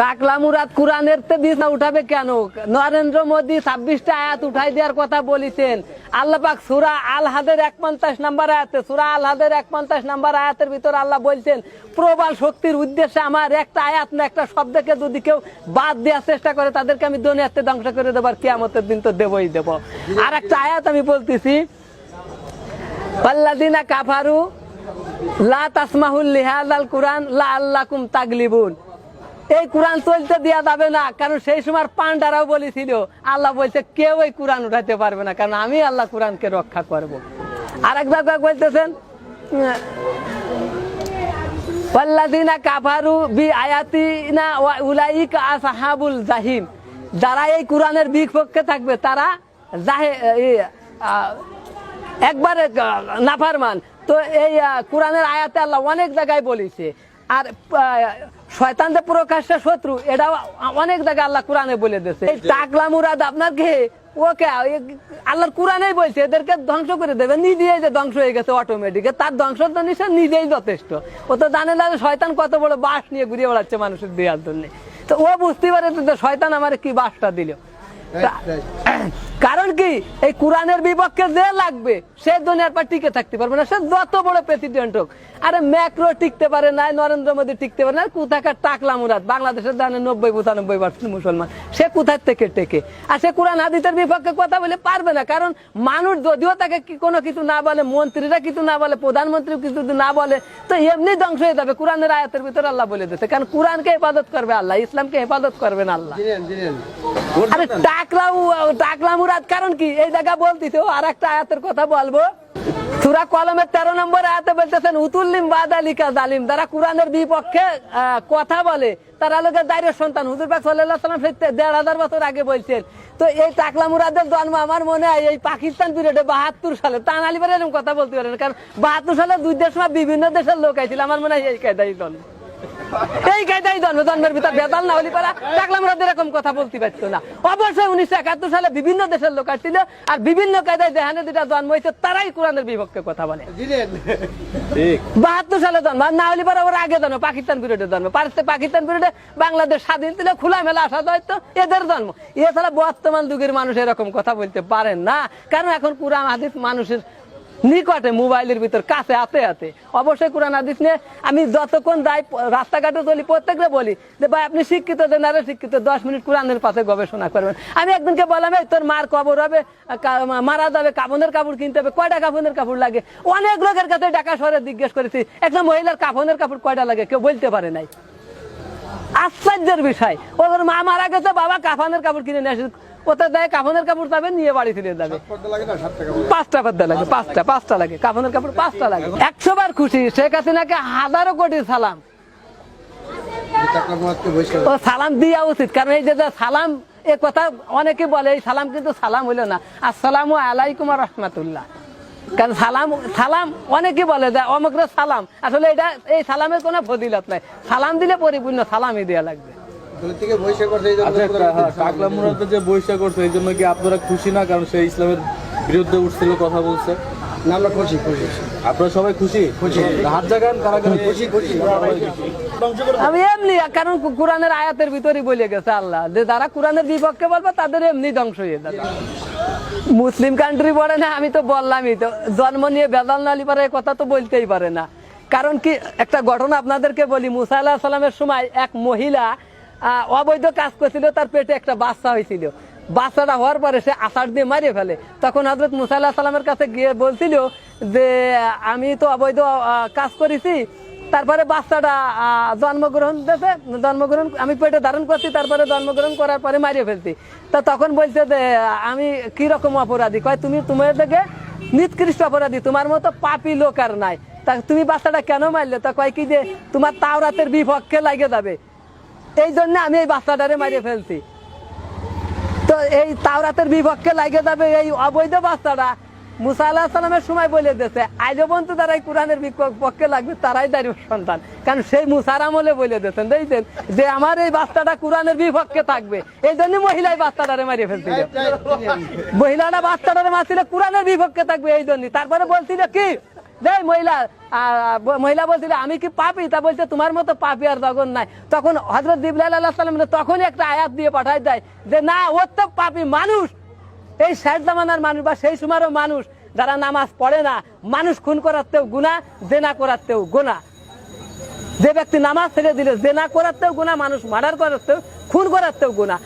টাকলা মুরাদ কোরআনের বিছনা উঠাবে কেন? নরেন্দ্র মোদী ছাব্বিশটা আয়াত উঠাই দেওয়ার কথা বলেছেন। আল্লাহ পাক সুরা আল হাদের এক পঞ্চাশ নাম্বার আয়াতে, সুরা আল হাদের এক পঞ্চাশ নাম্বার আয়াতের ভিতর আল্লাহ বলছেন, প্রবল শক্তির উদ্দেশ্যে আমার একটা আয়াত না একটা শব্দকে যদি কেউ বাদ দেওয়ার চেষ্টা করে, তাদেরকে আমি দুনিয়াতে ধ্বংস করে দেবো আর কিয়ামতের দিন তো দেবই দেবো। আর একটা আয়াত আমি বলতেছি পাল্লাদিনা কাফারু লা তাসমাহুল লিহাজ আল কুরআন লা আল্লাকুম তাগলিবুন। এই কোরআন চলতে দেওয়া যাবে না কারণ সেই সময় পান্ডারাও বলেছিল আল্লাহ বলছে কেউ এই কোরআন উঠাতে পারবে না কারণ আমি আল্লাহ কোরআনকে রক্ষা করব। আর এক জায়গায় বলতেছেন? পাল্লাদিনা কাফারু বি আয়াতিনা উলাইকা আসহাবুল জাহিম। যারা এই কোরআনের বিপক্ষে থাকবে তারা আহ, একবারে নাফারমান। তো এই কোরআনের আয়াতে আল্লাহ অনেক জায়গায় বলেছে। আর শয়তানদের প্রকাশ্য শত্রু এটা অনেক জায়গায় আল্লাহ কোরআনে বলে দিয়েছে। এই টাকলা মুরাদ আপনার কে ওকে আল্লাহর কোরআনেই বলছে এদেরকে ধ্বংস করে দেবে নিজেই যে ধ্বংস হয়ে গেছে অটোমেটিক তার ধ্বংস তো নিশ্চয় নিজেই যথেষ্ট। ও তো জানে না যে শয়তান কত বড় বাস নিয়ে ঘুরিয়ে বেড়াচ্ছে মানুষের দেওয়ার জন্য তো ও বুঝতে পারে যে শয়তান আমার কি বাসটা দিল। কারণ কি? এই কোরআনের বিপক্ষে যে লাগবে, সে দুনিয়ার পর টিকে থাকতে পারবে না। সে যত বড় প্রেসিডেন্ট হোক। আরে ম্যাক্রো টিকতে পারে না নরেন্দ্র মোদী টিকতে পারে না কোথাকার টাকলা মুরাদ? বাংলাদেশের দানে নব্বই, পঁচানব্বই পার্সেন্ট মুসলমান। সে কোথায় থেকে টেকে? আর সে কোরআন, হাদিসের বিপক্ষে কথা বলে পারবে না। কারণ মানুষ যদিও তাকে কোনো কিছু না বলে, মন্ত্রীরা কিছু না বলে প্রধানমন্ত্রী কিছু না বলে, তো এমনি ধ্বংস হয়ে যাবে। কোরআনের আয়াতের ভিতরে আল্লাহ বলে দিতে কারণ কোরআনকে হেফাজত করবে আল্লাহ, ইসলামকে হেফাজত করবেন আল্লাহ। আরে টাকলা টাকলা মুরাদ কারণ কি? এই জায়গা বলতেছে আর একটা আয়াতের কথা বলব। সুরা কলমের তেরো নম্বর আয়াতে বলতেছেন উতুল্লিম বাদালিকা জালিম যারা কোরআনের বিপক্ষে কথা বলে তারা লোকের দায়ের সন্তান। হুজুর পাক আলাইহি সাল্লাম দেড় হাজার বছর আগে বলছেন তো এই টাকলা মুরাদের জন্ম আমার মনে হয় এই পাকিস্তান পিরিয়ডে বাহাত্তর সালে তান আলিবার এরকম কথা বলতে পারেন কারণ বাহাত্তর সালে দুই দেশ বিভিন্ন দেশের লোক আইছিল আমার মনে হয় এই কায়দাই জন্ম। এই জন্ম জন্মের ভিতর বেদাল না হলি পারা মুরাদ এরকম কথা বলতে পারতো না। অবশ্যই উনিশশো একাত্তর সালে বিভিন্ন দেশের লোক আসছিল আর বিভিন্ন কায়দায় যেখানে যেটা জন্ম হয়েছে তারাই কোরআনের বিপক্ষে কথা বলে। বাহাত্তর সালে জন্ম আর না হলে পরে ওর আগে জন্ম পাকিস্তান পিরিয়ডে জন্ম। পাকিস্তান পিরিয়ডে বাংলাদেশ স্বাধীন ছিল খোলা মেলা আসা হয়তো এদের জন্ম। এছাড়া বর্তমান যুগের মানুষ এরকম কথা বলতে পারেন না কারণ এখন কোরআন হাদিস মানুষের নিকটে মোবাইলের ভিতর, কাছে, হাতে হাতে। অবশ্যই কোরআন, হাদিস নিয়ে আমি যতক্ষণ যাই, রাস্তাঘাটে চলি, প্রত্যেকটা বলি যে, ভাই, আপনি শিক্ষিত যে নারে, শিক্ষিত, দশ মিনিট কোরআনের পাশে গবেষণা করবেন। আমি একদিনকে বললাম, এই, তোর মার কবর হবে মারা যাবে, কাফনের কাপড় কিনতে হবে, কয়টা কাফনের কাপড় লাগে? অনেক লোকের কাছে ঢাকা শহরে জিজ্ঞেস করেছি, একটা মহিলার কাফনের কাপড় কয়টা লাগে? কেউ বলতে পারে নাই। আশ্চর্যের বিষয়। ওদের মা মারা গেছে, বাবা কাফনের কাপড় কিনে নিয়ে আসে ওতে দেয় কাফনের কাপড় যাবে নিয়ে বাড়ি ফিরে যাবে। পর্দা লাগে না? সাত টাকা পাঁচটা পদ্মা লাগে পাঁচটা পাঁচটা লাগে কাফনের কাপড় পাঁচটা লাগে। একশো বার খুশি শেখ হাসিনাকে হাজারো কোটি সালাম। ও দেওয়া উচিত কারণ এই যে সালাম এ কথা অনেকে বলে এই সালাম কিন্তু সালাম হইল না। আসসালামু আলাইকুম রহমাতুল্লাহ। কারণ সালাম সালাম অনেকে বলে যে অমুকরে সালাম। আসলে এটা এই সালামের কোনো ফজিলত নাই। সালাম দিলে পরিপূর্ণ সালামই দেওয়া লাগবে। থেকে করছে আচ্ছা হ্যাঁ, যে বৈশা করছে এই জন্য কি আপনারা খুশি না? কারণ সে ইসলামের বিরুদ্ধে উঠছিল কথা বলছে। না আমরা খুশি খুশি। আপনারা সবাই খুশি? খুশি। হাত জাগান কারা কারা খুশি খুশি। আমি এমনি কারণ কোরআনের আয়াতের ভিতরে বলে গেছে আল্লাহ যে যারা কোরআনের বিপক্ষে বলবে তাদের এমনি ধ্বংস হয়ে যাবে। মুসলিম কান্ট্রি পড়ে না আমি তো বললামই তো জন্ম নিয়ে বেদাল নালি পারে কথা তো বলতেই পারে না। কারণ কি একটা ঘটনা আপনাদেরকে বলি মুসা আল্লাহ সাল্লামের সময় এক মহিলা অবৈধ কাজ করছিল, তার পেটে একটা বাচ্চা হয়েছিল। বাচ্চাটা হওয়ার পরে সে আষাঢ় দিয়ে মারিয়ে ফেলে। তখন হজরত মুসা আল্লাহ সাল্লামের কাছে গিয়ে বলছিল যে, আমি তো অবৈধ কাজ করেছি। তারপরে বাচ্চাটা জন্মগ্রহণ দিয়েছে জন্মগ্রহণ, আমি পেটে ধারণ করছি, তারপরে জন্মগ্রহণ করার পরে মারিয়ে ফেলছি। তা তখন বলছে যে, আমি কি রকম অপরাধী? কয়, তুমি তোমার থেকে নিৎকৃষ্ট অপরাধী, তোমার মতো পাপি লোক আর নাই। তা তুমি বাচ্চাটা কেন মারলে? তা কয় কি যে, তোমার তাওরাতের বিপক্ষে লাগে যাবে। এই জন্য আমি এই বাচ্চাটারে মারিয়ে ফেলছি। তো এই তাওরাতের বিপক্ষে লাগে যাবে এই অবৈধ বাচ্চাটা। মুসা সময় বলে দিয়েছে আইজ পর্যন্ত তারা এই কোরআনের বিপক্ষে লাগবে, তারাই দাঁড়িয়ে সন্তান। কারণ সেই মুসার আমলে বলে দিয়েছেন, দেখছেন? যে আমার এই বাচ্চাটা কোরআনের বিপক্ষে থাকবে। এই জন্য মহিলা এই বাচ্চাটারে মারিয়ে ফেলছিল। মহিলাটা বাচ্চাটারে মারছিল, কোরআনের বিপক্ষে থাকবে এই জন্য তারপরে বলছিল কি? যে মহিলা মহিলা বলছিল, আমি কি পাপি? তা বলছে, তোমার মতো পাপি আর নাই। তখন হজরত তখনই একটা আয়াত দিয়ে পাঠাই দেয় যে, না তো পাপি মানুষ। এই জামানার মানুষ বা সেই সময়েরও মানুষ যারা নামাজ পড়ে না, মানুষ খুন করাতেও গুণা জেনা করাতেও গুণা যে ব্যক্তি নামাজ ছেড়ে দিলে, জেনা করাতেও গুণা মানুষ মার্ডার করাতেও, খুন করাতেও গুণা